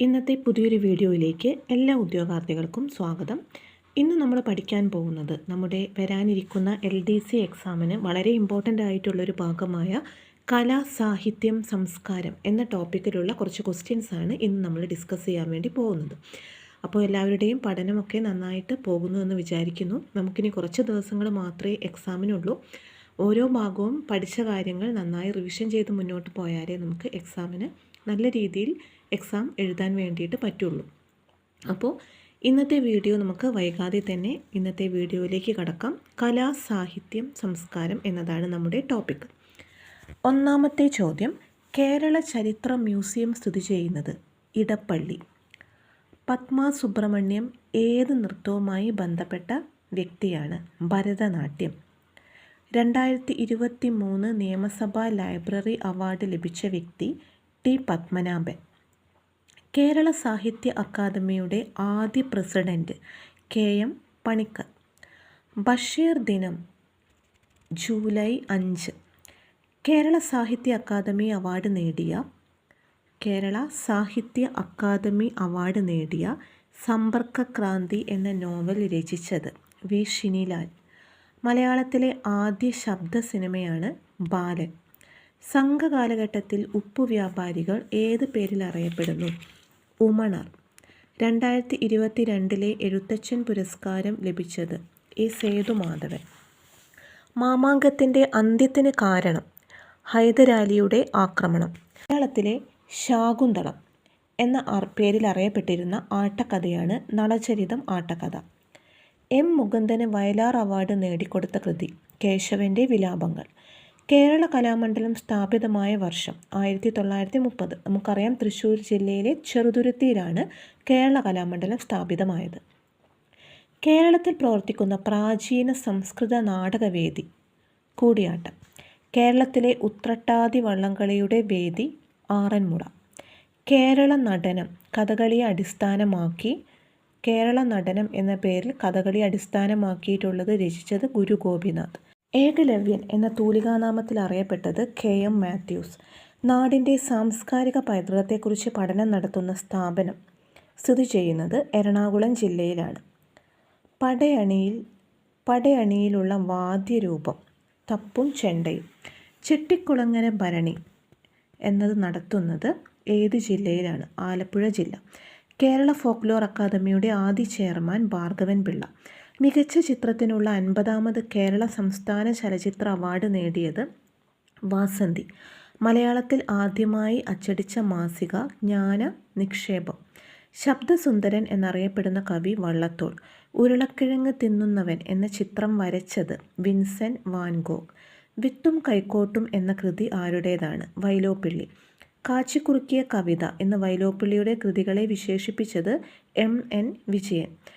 ഇന്നത്തെ പുതിയൊരു വീഡിയോയിലേക്ക് എല്ലാ ഉദ്യോഗാർത്ഥികൾക്കും സ്വാഗതം. ഇന്ന് നമ്മൾ പഠിക്കാൻ പോകുന്നത് നമ്മുടെ വരാനിരിക്കുന്ന എൽ ഡി സി എക്സാമിന് വളരെ ഇമ്പോർട്ടന്റ് ആയിട്ടുള്ളൊരു ഭാഗമായ കലാ സാഹിത്യം സംസ്കാരം എന്ന ടോപ്പിക്കിലുള്ള കുറച്ച് ക്വസ്റ്റ്യൻസ് ആണ് ഇന്ന് നമ്മൾ ഡിസ്കസ് ചെയ്യാൻ വേണ്ടി പോകുന്നത്. അപ്പോൾ എല്ലാവരുടെയും പഠനമൊക്കെ നന്നായിട്ട് പോകുന്നു എന്ന് വിചാരിക്കുന്നു. നമുക്കിനി കുറച്ച് ദിവസങ്ങൾ മാത്രമേ എക്സാമിനുള്ളൂ ഓരോ ഭാഗവും പഠിച്ച കാര്യങ്ങൾ നന്നായി റിവിഷൻ ചെയ്ത് മുന്നോട്ട് പോയാലേ നമുക്ക് എക്സാമിന് നല്ല രീതിയിൽ എക്സാം എഴുതാൻ വേണ്ടിയിട്ട് പറ്റുള്ളൂ. അപ്പോൾ ഇന്നത്തെ വീഡിയോ നമുക്ക് വൈകാതെ തന്നെ ഇന്നത്തെ വീഡിയോയിലേക്ക് കടക്കാം. കലാ സാഹിത്യം സംസ്കാരം എന്നതാണ് നമ്മുടെ ടോപ്പിക് ഒന്നാമത്തെ ചോദ്യം കേരള ചരിത്ര മ്യൂസിയം സ്ഥിതി ചെയ്യുന്നത് ഇടപ്പള്ളി. പത്മ സുബ്രഹ്മണ്യം ഏത് നൃത്തവുമായി ബന്ധപ്പെട്ട വ്യക്തിയാണ്? ഭരതനാട്യം. രണ്ടായിരത്തി ഇരുപത്തി മൂന്ന് നിയമസഭാ ലൈബ്രറി അവാർഡ് ലഭിച്ച വ്യക്തി ടി പത്മനാഭൻ. കേരള സാഹിത്യ അക്കാദമിയുടെ ആദ്യ president K M Panicker. Basheer ദിനം ജൂലൈ അഞ്ച്. കേരള സാഹിത്യ അക്കാദമി അവാർഡ് നേടിയ കേരള സാഹിത്യ അക്കാദമി അവാർഡ് നേടിയ സമ്പർക്കക്രാന്തി എന്ന നോവൽ രചിച്ചത് വി. ഷിനിലാൽ. മലയാളത്തിലെ ആദ്യ ശബ്ദ സിനിമയാണ് ബാലൻ. സംഘകാലഘട്ടത്തിൽ ഉപ്പു വ്യാപാരികൾ ഏത് പേരിൽ അറിയപ്പെടുന്നു? ഉമണർ. രണ്ടായിരത്തി ഇരുപത്തി രണ്ടിലെ എഴുത്തച്ഛൻ പുരസ്കാരം ലഭിച്ചത് എ സേതുമാധവൻ. മാമാങ്കത്തിന്റെ അന്ത്യത്തിന് കാരണം ഹൈദരാലിയുടെ ആക്രമണം. മലയാളത്തിലെ ശാകുന്തളം എന്ന പേരിൽ അറിയപ്പെട്ടിരുന്ന ആട്ടക്കഥയാണ് നളചരിതം ആട്ടക്കഥ. എം മുകുന്ദന് വയലാർ അവാർഡ് നേടിക്കൊടുത്ത കൃതി കേശവന്റെ വിലാപങ്ങൾ. കേരള കലാമണ്ഡലം സ്ഥാപിതമായ വർഷം ആയിരത്തി തൊള്ളായിരത്തി മുപ്പത് നമുക്കറിയാം തൃശ്ശൂർ ജില്ലയിലെ ചെറുതുരുത്തിയിലാണ് കേരള കലാമണ്ഡലം സ്ഥാപിതമായത്. കേരളത്തിൽ പ്രവർത്തിക്കുന്ന പ്രാചീന സംസ്കൃത നാടകവേദി കൂടിയാട്ടം. കേരളത്തിലെ ഉത്രട്ടാതി വള്ളംകളിയുടെ വേദി ആറന്മുള. കേരള നടനം കഥകളിയെ അടിസ്ഥാനമാക്കി കേരള നടനം എന്ന പേരിൽ കഥകളി അടിസ്ഥാനമാക്കിയിട്ടുള്ളത് രചിച്ചത് ഗുരു ഗോപിനാഥ് ഏകലവ്യൻ എന്ന തൂലികാനാമത്തിൽ അറിയപ്പെട്ടത് കെ. എം. മാത്യൂസ്. നാടിന്റെ സാംസ്കാരിക പൈതൃകത്തെക്കുറിച്ച് പഠനം നടത്തുന്ന സ്ഥാപനം സ്ഥിതി ചെയ്യുന്നത് എറണാകുളം ജില്ലയിലാണ്. പടയണിയിൽ പടയണിയിലുള്ള വാദ്യരൂപം തപ്പും ചെണ്ടയും. ചെട്ടിക്കുളങ്ങര ഭരണി എന്നത് നടത്തുന്നത് ഏത് ജില്ലയിലാണ്? ആലപ്പുഴ ജില്ല. കേരള ഫോക്ലോർ അക്കാദമിയുടെ ആദ്യ ചെയർമാൻ ഭാർഗവൻ പിള്ള. മികച്ച ചിത്രത്തിനുള്ള അൻപതാമത് കേരള സംസ്ഥാന ചലച്ചിത്ര അവാർഡ് നേടിയത് വാസന്തി. മലയാളത്തിൽ ആദ്യമായി അച്ചടിച്ച മാസിക ജ്ഞാന നിക്ഷേപം. ശബ്ദസുന്ദരൻ എന്നറിയപ്പെടുന്ന കവി വള്ളത്തോൾ. ഉരുളക്കിഴങ്ങ് തിന്നുന്നവൻ എന്ന ചിത്രം വരച്ചത് വിൻസെൻ വാൻഗോ. വിത്തും കൈക്കോട്ടും എന്ന കൃതി ആരുടേതാണ്? വൈലോപ്പിള്ളി. കാച്ചിക്കുറുക്കിയ കവിത എന്ന വൈലോപ്പിള്ളിയുടെ കൃതികളെ വിശേഷിപ്പിച്ചത് എം എൻ വിജയൻ.